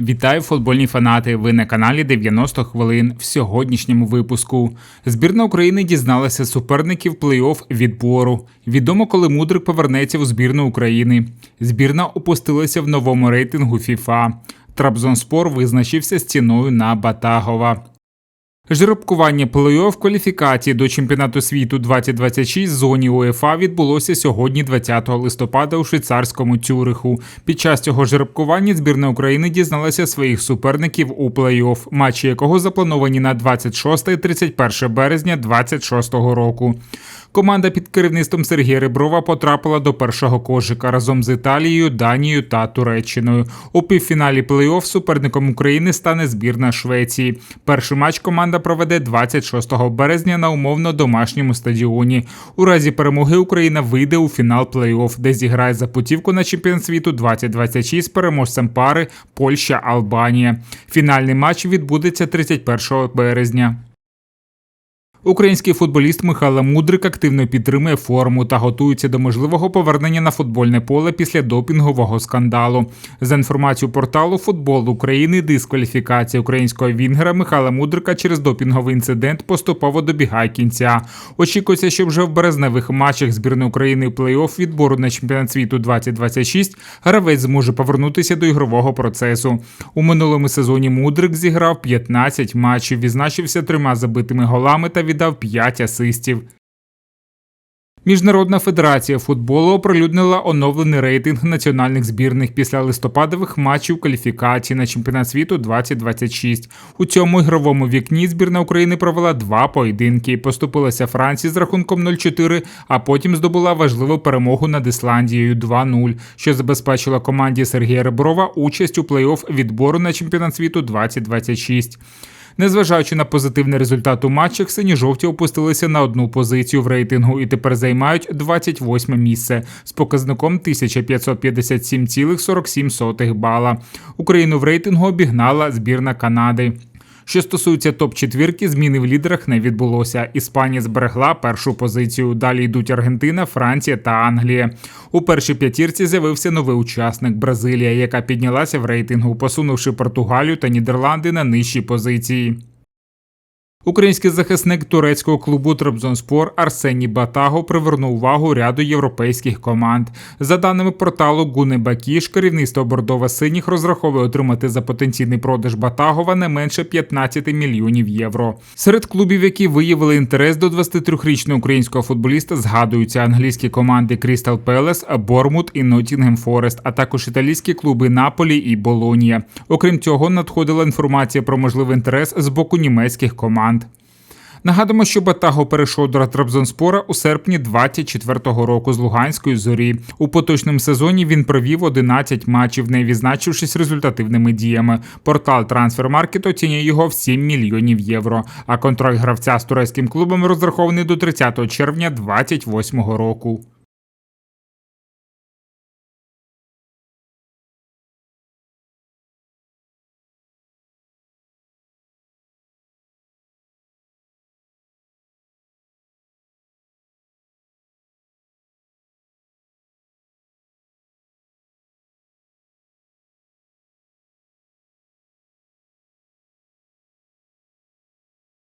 Вітаю футбольні фанати. Ви на каналі 90 хвилин в сьогоднішньому випуску. Збірна України дізналася суперників плей-офф відбору. Відомо, коли Мудрик повернеться у збірну України. Збірна опустилася в новому рейтингу FIFA. Трабзонспор визначився з ціною на Батагова. Жеребкування плей-офф кваліфікації до чемпіонату світу 2026 в зоні УЄФА відбулося сьогодні, 20 листопада, у швейцарському Цюриху. Під час цього жеребкування збірна України дізналася своїх суперників у плей-офф, матчі якого заплановані на 26 і 31 березня 2026 року. Команда під керівництвом Сергія Реброва потрапила до першого кошика разом з Італією, Данією та Туреччиною. У півфіналі плей-офф суперником України стане збірна Швеції. Перший матч команда проведе 26 березня на умовно домашньому стадіоні. У разі перемоги Україна вийде у фінал плей-офф, де зіграє за путівку на чемпіон світу 2026 з переможцем пари Польща-Албанія. Фінальний матч відбудеться 31 березня. Український футболіст Михайло Мудрик активно підтримує форму та готується до можливого повернення на футбольне поле після допінгового скандалу. За інформацією порталу Футбол України, дискваліфікація українського вінгера Михайла Мудрика через допінговий інцидент поступово добігає кінця. Очікується, що вже в березневих матчах збірної України плей-офф відбору на чемпіонат світу 2026 гравець зможе повернутися до ігрового процесу. У минулому сезоні Мудрик зіграв 15 матчів, відзначився трьома забитими голами та віддав 5 асистів. Міжнародна федерація футболу оприлюднила оновлений рейтинг національних збірних після листопадових матчів кваліфікації на чемпіонат світу 2026. У цьому ігровому вікні збірна України провела два поєдинки. Поступилася Франції з рахунком 0-4, а потім здобула важливу перемогу над Ісландією 2-0, що забезпечила команді Сергія Реброва участь у плей-офф відбору на чемпіонат світу 2026. Незважаючи на позитивний результат у матчах, сині-жовті опустилися на одну позицію в рейтингу і тепер займають 28 місце з показником 1557,47 бала. Україну в рейтингу обігнала збірна Канади. Що стосується топ-четвірки, зміни в лідерах не відбулося. Іспанія зберегла першу позицію. Далі йдуть Аргентина, Франція та Англія. У першій п'ятірці з'явився новий учасник Бразилія, яка піднялася в рейтингу, посунувши Португалію та Нідерланди на нижчі позиції. Український захисник турецького клубу Трабзонспор Арсеній Батаго привернув увагу ряду європейських команд. За даними порталу Гуни Бакіш, керівництво бордова синіх розраховує отримати за потенційний продаж Батагова не менше 15 мільйонів євро. Серед клубів, які виявили інтерес до 23-річного українського футболіста, згадуються англійські команди Крістал Пелес, Бормут і Ноттінгем Форест, а також італійські клуби Наполі і Болонія. Окрім цього, надходила інформація про можливий інтерес з боку німецьких команд. Нагадуємо, що Батаго перейшов до Трабзонспора у серпні 24-го року з Луганської зорі. У поточному сезоні він провів 11 матчів, не відзначившись результативними діями. Портал Трансфермаркет оцінює його в 7 мільйонів євро. А контракт гравця з турецьким клубом розрахований до 30 червня 28-го року.